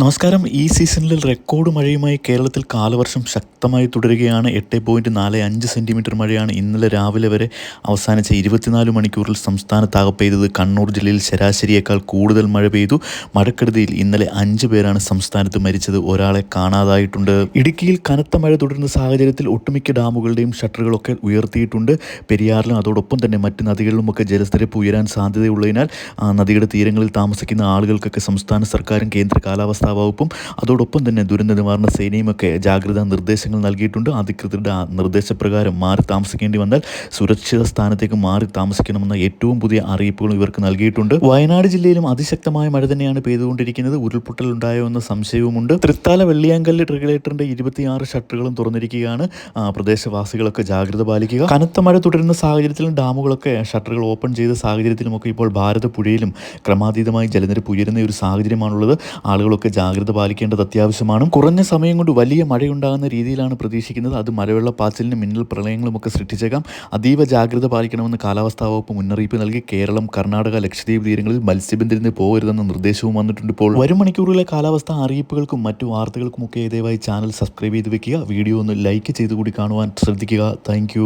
നമസ്കാരം. ഈ സീസണിൽ റെക്കോർഡ് മഴയുമായി കേരളത്തിൽ കാലവർഷം ശക്തമായി തുടരുകയാണ്. എട്ട് പോയിന്റ് നാല് അഞ്ച് സെന്റിമീറ്റർ മഴയാണ് ഇന്നലെ രാവിലെ വരെ അവസാനിച്ച ഇരുപത്തിനാല് മണിക്കൂറിൽ സംസ്ഥാനത്താകെ പെയ്തത് കണ്ണൂർ ജില്ലയിൽ ശരാശരിയേക്കാൾ കൂടുതൽ മഴ പെയ്തു. മഴക്കെടുതിയിൽ ഇന്നലെ അഞ്ച് പേരാണ് സംസ്ഥാനത്ത് മരിച്ചത്. ഒരാളെ കാണാതായിട്ടുണ്ട്. ഇടുക്കിയിൽ കനത്ത മഴ തുടരുന്ന സാഹചര്യത്തിൽ ഒട്ടുമിക്ക ഡാമുകളുടെയും ഷട്ടറുകളൊക്കെ ഉയർത്തിയിട്ടുണ്ട്. പെരിയാറിലും അതോടൊപ്പം തന്നെ മറ്റ് നദികളിലുമൊക്കെ ജലനിരപ്പ് ഉയരാൻ സാധ്യതയുള്ളതിനാൽ നദിയുടെ തീരങ്ങളിൽ താമസിക്കുന്ന ആളുകൾക്കൊക്കെ സംസ്ഥാന സർക്കാരും കേന്ദ്ര കാലാവസ്ഥാ വകുപ്പും അതോടൊപ്പം തന്നെ ദുരന്ത നിവാരണ സേനയുമൊക്കെ ജാഗ്രതാ നിർദ്ദേശങ്ങൾ നൽകിയിട്ടുണ്ട്. അധികൃതരുടെ നിർദ്ദേശപ്രകാരം മാറി താമസിക്കേണ്ടി വന്നാൽ സുരക്ഷിത സ്ഥാനത്തേക്ക് മാറി താമസിക്കണമെന്ന ഏറ്റവും പുതിയ അറിയിപ്പുകളും ഇവർക്ക് നൽകിയിട്ടുണ്ട്. വയനാട് ജില്ലയിലും അതിശക്തമായ മഴ തന്നെയാണ് പെയ്തുകൊണ്ടിരിക്കുന്നത്. ഉരുൾപൊട്ടൽ ഉണ്ടായോ എന്ന സംശയവുമുണ്ട്. തൃത്താല വെള്ളിയാങ്കല്ല് റെഗുലേറ്ററിന്റെ ഇരുപത്തിയാറ് ഷട്ടറുകളും തുറന്നിരിക്കുകയാണ്. പ്രദേശവാസികളൊക്കെ ജാഗ്രത പാലിക്കുക. കനത്ത മഴ തുടരുന്ന സാഹചര്യത്തിലും ഡാമുകളൊക്കെ ഷട്ടറുകൾ ഓപ്പൺ ചെയ്ത സാഹചര്യത്തിലുമൊക്കെ ഇപ്പോൾ ഭാരതപ്പുഴയിലും ക്രമാതീതമായി ജലനിരപ്പ് ഉയരുന്ന ഒരു സാഹചര്യമാണുള്ളത്. ആളുകളൊക്കെ ജാഗ്രത പാലിക്കേണ്ടത് അത്യാവശ്യമാണ്. കുറഞ്ഞ സമയം കൊണ്ട് വലിയ മഴയുണ്ടാകുന്ന രീതിയിലാണ് പ്രതീക്ഷിക്കുന്നത്. അത് മഴവെള്ളപ്പാച്ചിലിനും മിന്നൽ പ്രളയങ്ങളും ഒക്കെ സൃഷ്ടിച്ചേക്കാം. അതീവ ജാഗ്രത പാലിക്കണമെന്ന് കാലാവസ്ഥാ വകുപ്പ് മുന്നറിയിപ്പ് നൽകി. കേരളം കർണാടക ലക്ഷദ്വീപ് തീരങ്ങളിൽ മത്സ്യബന്ധനത്തിന് പോകരുതെന്ന നിർദ്ദേശവും വന്നിട്ടുണ്ട് ഇപ്പോൾ. വരും മണിക്കൂറുകളിലെ കാലാവസ്ഥാ അറിയിപ്പുകൾക്കും മറ്റു വാർത്തകൾക്കുമൊക്കെ ദയവായി ചാനൽ സബ്സ്ക്രൈബ് ചെയ്ത് വെക്കുക. വീഡിയോ ഒന്ന് ലൈക്ക് ചെയ്തുകൂടി കാണുവാൻ ശ്രദ്ധിക്കുക. താങ്ക്